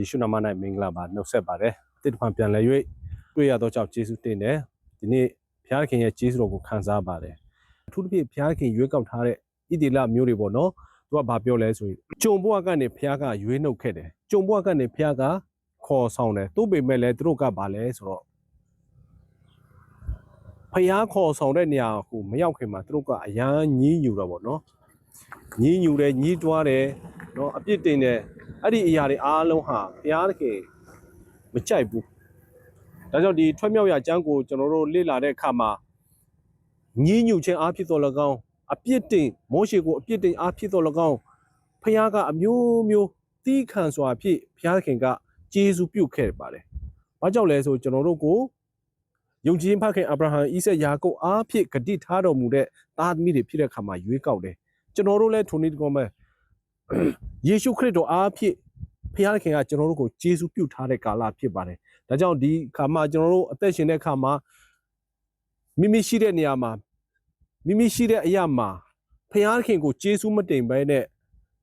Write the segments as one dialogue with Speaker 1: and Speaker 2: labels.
Speaker 1: ယေရှုနာမ၌မင်္ဂလာပါနှုတ်ဆက်ပါတယ်အသစ်တစ်ဖန်ပြန်လည်၍တွေ့ရသောကြောင့်ယေရှုတင်တယ်ဒီနေ့ဘုရားခင်ရဲ့ယေရှုတော်ကိုခံစားပါတယ်အထူးသဖြင့်ဘုရားခင်ရွေးကောက်ထားတဲ့ဣတိလမျိုးတွေပေါ့နော်သူကဘာပြောလဲဆိုရင်ကြုံဘဝကနေဘုရားကရွေးနှုတ်ခဲ့တယ်ကြုံဘဝကနေဘုရားကခေါ်ဆောင်တယ်သူ့ပေမဲ့လည်းသူတို့ကဘာလဲဆိုတော့ဖျားခေါ်ဆောင်တဲ့နေရာကိုမရောက်ခင်မှာသူတို့ကအရန်ညည်းညူတော့ဗောနော်ညည်းညူတယ်ညည်းတွားတယ်နော်အပြစ်တင်တယ် အဲ့ဒီအရာတွေအားလုံးဟာဘုရားသခင်မကြိုက်ဘူးဒါကြောင့်ဒီထွက်မြောက်ရာကျမ်းကိုကျွန်တော်တို့လေ့လာတဲ့အခါမှာညည်းညူခြင်းအားဖြစ်တော်၎င်းအပြစ်တင်မောရှေကိုအပြစ်တင်အားဖြစ်တော်၎င်းဖျားကအမျိုးမျိုးတီးခံစွာဖြင့်ဘုရားသခင်ကကျေးဇူးပြုခဲ့ပါတယ်။ဘာကြောင့်လဲဆိုကျွန်တော်တို့ကိုယုံကြည်ဖခင်အာဗြဟံဣဆက်ယာကုပ်အားဖြင့်ဂတိထားတော်မူတဲ့သားသမီးတွေဖြစ်တဲ့အခါမှာရွေးကောက်တယ်ကျွန်တော်တို့လည်းထိုနည်းတကောမဲ့ ယေရှုခရစ်တော်အားဖြင့်ဖခင်ကကျွန်တော်တို့ကိုယေရှုပြုထားတဲ့ကာလဖြစ်ပါတယ်။ဒါကြောင့်ဒီခါမှာကျွန်တော်တို့အသက်ရှင်တဲ့ခါမှာမိမိရှိတဲ့နေရာမှာမိမိရှိတဲ့အရာမှာဖခင်ကိုယေရှုမတင်ဘဲနဲ့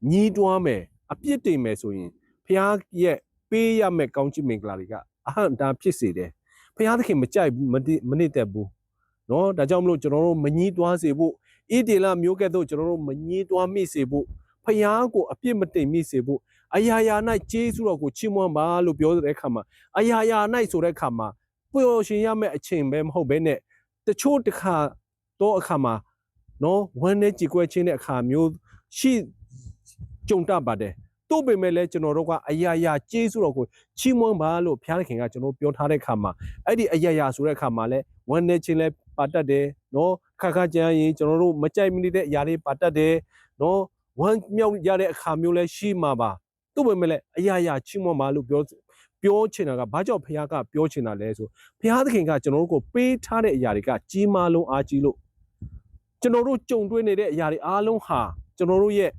Speaker 1: ညီးတွားမယ်အပြစ်တင်မယ်ဆိုရင်ဖခင်ရဲ့ပေးရမယ့်ကောင်းချီးမင်္ဂလာတွေကအဟံတာဖြစ်စေတယ်။ဖခင်မကြိုက်မနစ်သက်ဘူး။နော်ဒါကြောင့်မလို့ကျွန်တော်တို့မညီးတွားစေဖို့ဣတေလမျိုးကဲ့သို့ကျွန်တော်တို့မညီးတွားမိစေဖို့ ဖျားကိုအပြစ်မတိမ်မိစေဖို့အရာရာ၌ကျေးဇူးတော်ကိုချီးမွမ်းပါလို့ပြောတဲ့အခါမှာအရာရာ၌ဆိုတဲ့အခါမှာပျော်ရှင်ရမယ့်အချိန်ပဲမဟုတ်ဘဲနဲ့တချို့တစ်ခါတော့အခါမှာနော်ဝမ်းနဲ့ကြည်ကွဲခြင်းတဲ့အခါမျိုးရှိကြုံတတ်ပါတယ်တို့ပေမဲ့လည်းကျွန်တော်တို့ကအရာရာကျေးဇူးတော်ကိုချီးမွမ်းပါလို့ဘုရားသခင်ကကျွန်တော်ပြောထားတဲ့ခါမှာအဲ့ဒီအရာရာဆိုတဲ့ခါမှာလည်းဝမ်းနဲ့ခြင်းလည်းပါတတ်တယ်နော်ခါခါကြမ်းရင်ကျွန်တော်တို့မကြိုက်မနေတဲ့အရာတွေပါတတ်တယ်နော် ဝမ်းမြောက်ရတဲ့အခါမျိုးလည်းရှိမှာပါတို့ပေမဲ့လည်းအရာရာချီးမွမ်းပါလို့ပြောပြောချင်တာကဘာကြောင့်ဘုရားကပြောချင်တာလဲဆိုဘုရားသခင်ကကျွန်တော်တို့ကိုပေးထားတဲ့အရာတွေကကြီးမားလုံးအားကြီးလို့ကျွန်တော်တို့ကြုံတွေ့နေတဲ့အရာတွေအားလုံးဟာကျွန်တော်တို့ရဲ့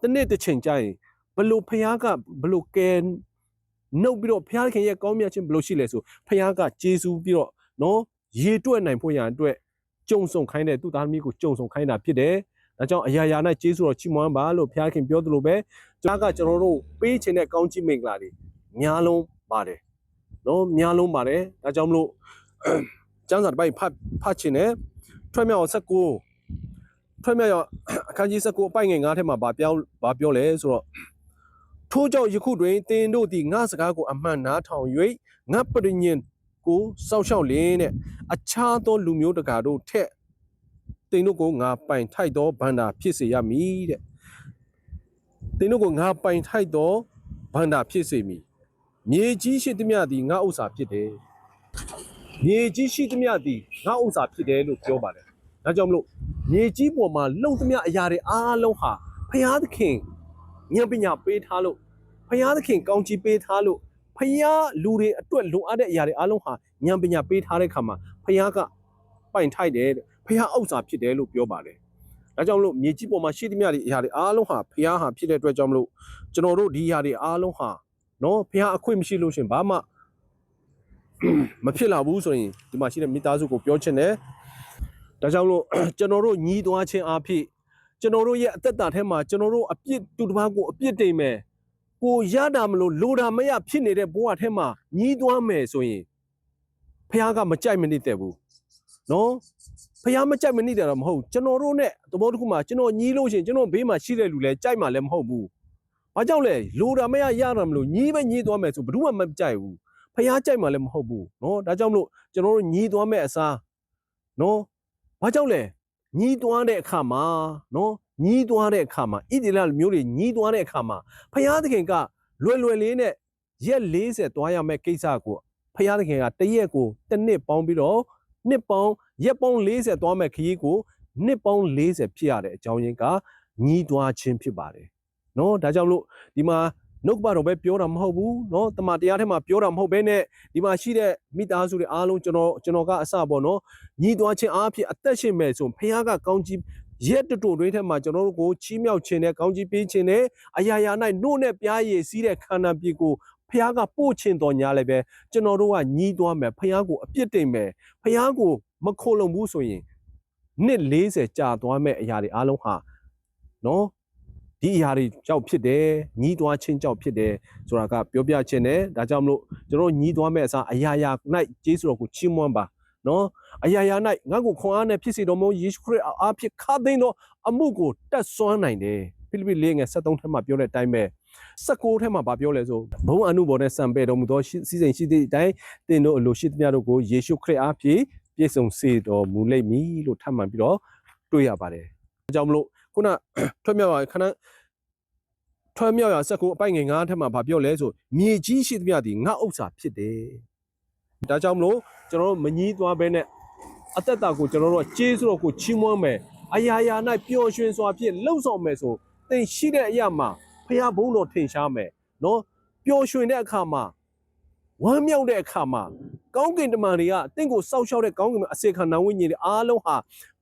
Speaker 1: တစ်နေ့တစ်ချိန်ကြာရင်ဘလို့ဖះကဘလို့ကဲနှုတ်ပြီးတော့ဖះခင်ရဲ့ကောင်းမြတ်ခြင်းဘလို့ရှိလဲဆိုဖះကကျေးဇူးပြီးတော့နော်ရေတွက်နိုင်ဖို့ရန်အတွက်ကြုံဆုံခိုင်းတဲ့သူ့သားသမီးကိုကြုံဆုံခိုင်းတာဖြစ်တယ်။ ဒါကြောင့်အရာရာ၌ကျေးဇူးတော်ချီးမွမ်းပါလို့ဖះခင်ပြောသလိုပဲကျွန်တော်ကကျွန်တော်တို့ပေးခြင်းတဲ့ကောင်းချီးမင်္ဂလာတွေများလုံးပါတယ်။နော်များလုံးပါတယ်။ဒါကြောင့်မလို့ကျမ်းစာတစ်ပိုက်ဖတ်ဖတ်ခြင်းနဲ့ထွက်မြောက်19ထွက်မြောက်အခန်းကြီး19အပိုင်ငယ်9ထဲမှာဗာပြောဗာပြောလဲဆိုတော့ထို့ကြောင့်ယခုတွင်သင်တို့သည်ငါစကားကိုအမှန်နားထောင်၍ငါပရိညင်ကိုစောက်ရှောက်လင်းတဲ့အခြားသောလူမျိုးတကာတို့ထက် သင်တို့ကိုငါပိုင်ထိုက်သောဗန္တာဖြစ်စေရမည်တဲ့သင်တို့ကိုငါပိုင်ထိုက်သောဗန္တာဖြစ်စေမည်မြေကြီးရှိသမျှသည်ငါဥစ္စာဖြစ်တယ်မြေကြီးရှိသမျှသည်ငါဥစ္စာဖြစ်တယ်လို့ပြောပါတယ်ဒါကြောင့်မလို့မြေကြီးပေါ်မှာလုံသမျှအရာတွေအားလုံးဟာဖျားသခင်ဉာဏ်ပညာပေးထားလို့ဖယားသခင်ကောင်းချီးပေးထားလို့ဖယားလူတွေအတွက်လိုအပ်တဲ့အရာတွေအားလုံးဟာဉာဏ်ပညာပေးထားတဲ့ခါမှာဖယားက ပိုင်ထိုက်တယ်တဲ့ဖယားဥစ္စာဖြစ်တယ်လို့ပြောပါတယ်။ဒါကြောင့်မလို့မြေကြီးပေါ်မှာရှိသမျှတွေအရာတွေအားလုံးဟာဖယားဟာဖြစ်တဲ့အတွက်ကြောင့်မလို့ကျွန်တော်တို့ဒီအရာတွေအားလုံးဟာနော်ဖယားအခွင့်မရှိလို့ရှင်ဘာမှမဖြစ်လာဘူးဆိုရင်ဒီမှာရှိတဲ့မိသားစုကိုပြောချင်တယ်။ဒါကြောင့်မလို့ကျွန်တော်တို့ညီးသွားခြင်းအဖြစ်ကျွန်တော်တို့ရဲ့အသက်တာထဲမှာကျွန်တော်တို့အပြစ်တူတစ်ပါးကိုအပြစ်တိမ်မယ်ကိုရတာမလို့လိုတာမရဖြစ်နေတဲ့ဘဝထဲမှာညီးသွားမယ်ဆိုရင်ဖះကမကြိုက်မနစ်တဲ့ဘူး နော်ဖះမကြိုက်မနစ်တယ်တော့မဟုတ်ကျွန်တော်တို့ ਨੇ သဘောတစ်ခုမှာကျွန်တော်ညီးလို့ရှိရင်ကျွန်တော်ဘေးမှာရှိတဲ့လူလဲကြိုက်မှလည်းမဟုတ်ဘူးဘာကြောင့်လဲလိုတာမရရတာမလို့ညီးပဲညီးသွားမယ်ဆိုဘယ်သူမှမကြိုက်ဘူးဖះကြိုက်မှလည်းမဟုတ်ဘူးနော်ဒါကြောင့်မလို့ကျွန်တော်တို့ညီးသွားမဲ့အစားနော်ဘာကြောင့်လဲညီးသွားတဲ့အခါမှာနော်ညီးသွားတဲ့အခါမှာဣတိလမျိုးတွေညီးသွားတဲ့အခါမှာဖယားသခင်ကလွယ်လွယ်လေးနဲ့ရက်40သွားရမယ့်ကိစ္စကိုဖယားသခင်ကတရက်ကိုတစ်နှစ်ပေါင်းပြီးတော့ နှစ်ပေါင်းရက်ပေါင်း40သွားမယ့်ခရီးကိုနှစ်ပေါင်း40ဖြစ်ရတဲ့အကြောင်းရင်းကညီးသွားခြင်းဖြစ်ပါတယ်။နော်ဒါကြောင့်လို့ဒီမှာနှုတ်ကပတော်ပဲပြောတာမဟုတ်ဘူးเนาะတမန်တရားထဲမှာပြောတာမဟုတ်ဘဲနဲ့ဒီမှာရှိတဲ့မိသားစုတွေအားလုံးကျွန်တော်ကျွန်တော်ကအစပေါ့เนาะညီးသွားခြင်းအားဖြင့်အသက်ရှင်မဲ့ဆိုဖခင်ကကောင်းကြီးရက်တူတူတွင်းထဲမှာကျွန်တော်တို့ကိုချီးမြှောက်ခြင်းနဲ့ကောင်းကြီးပေးခြင်းနဲ့အရာရာ၌နှုတ်နဲ့ပြားရည်စီးတဲ့ခန္ဓာပြေကို ဖះကပို့ခြင်းတော်ညာလည်းပဲကျွန်တော်တို့ကညီးသွားမယ်ဖះကိုအပြစ်တင်မယ်ဖះကိုမခိုလုံဘူးဆိုရင်နှစ်40ကြာသွားမဲ့အရာတွေအားလုံးဟာနော်ဒီအရာတွေကြောက်ဖြစ်တယ်ညီးတွားချင်းကြောက်ဖြစ်တယ်ဆိုတာကပြောပြခြင်းတယ်ဒါကြောင့်မလို့ကျွန်တော်ညီးတွားမဲ့အစားအရာရာ၌ကျေးဇူးတော်ကိုချီးမွမ်းပါနော်အရာရာ၌ငါ့ကိုခွန်အားနဲ့ဖြစ်စေတော်မူယေရှုခရစ်အားဖြင့်ခါသိမ်းသောအမှုကိုတတ်ဆွမ်းနိုင်တယ်ဖိလိပ္ပိ၄ငယ်73ထက်မှာပြောတဲ့အတိုင်းပဲ 16ထက်မှာဗာပြောလဲဆိုဘုံအနုဘော်နဲ့စံပဲ့တော်မူသောစီစဉ်ရှိသည့်အတိုင်းသင်တို့အလိုရှိသမျှတို့ကိုယေရှုခရစ်အားဖြင့်ပြည့်စုံစေတော်မူလိမ့်မည်လို့ထပ်မံပြီးတော့တွေ့ရပါတယ်ဒါကြောင့်မလို့ခုနထွက်မြောက်ရခဏထွမ်းမြောက်ရာဆက်ကိုအပိုင်ငယ်ငါးထက်မှာဗာပြောလဲဆိုမြေကြီးရှိသမျှဒီငါဥစ္စာဖြစ်တယ်။ဒါကြောင့်မလို့ကျွန်တော်တို့မငီးသွားဘဲနဲ့အသက်တာကိုကျွန်တော်တို့ကကျေးဇူးတော်ကိုချီးမွမ်းမယ်။အရာရာ၌ပျော်ရွှင်စွာဖြင့်လှုပ်ဆောင်မယ်ဆိုသင်ရှိတဲ့အရာမှာ ဖះဘုန်းတော်ထင်ရှားမယ်။နော်ပျော်ရွှင်တဲ့အခါမှာဝမ်းမြောက်တဲ့အခါမှာကောင်းကင်တမန်တွေကတင့်ကိုစောက်ရှောက်တဲ့ကောင်းကင်အစေခံနာဝိညာဉ်တွေအားလုံးဟာ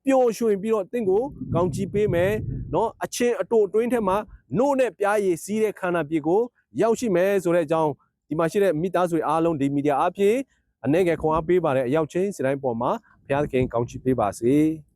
Speaker 1: ပျော်ရွှင်ပြီးတော့တင့်ကိုကောင်းချီးပေးမယ်။နော်အချင်းအတူအတွင်းထဲမှာနို့နဲ့ပြားရည်စီးတဲ့ခန္ဓာပြည်ကိုရောက်ရှိမယ်ဆိုတဲ့အကြောင်းဒီမှာရှိတဲ့မိသားစုတွေအားလုံးဒီမီဒီယာအဖြစ်အနေငယ်ခွန်အားပေးပါတဲ့အရောက်ချင်းစတိုင်းပေါ်မှာဘုရားသခင်ကောင်းချီးပေးပါစေ။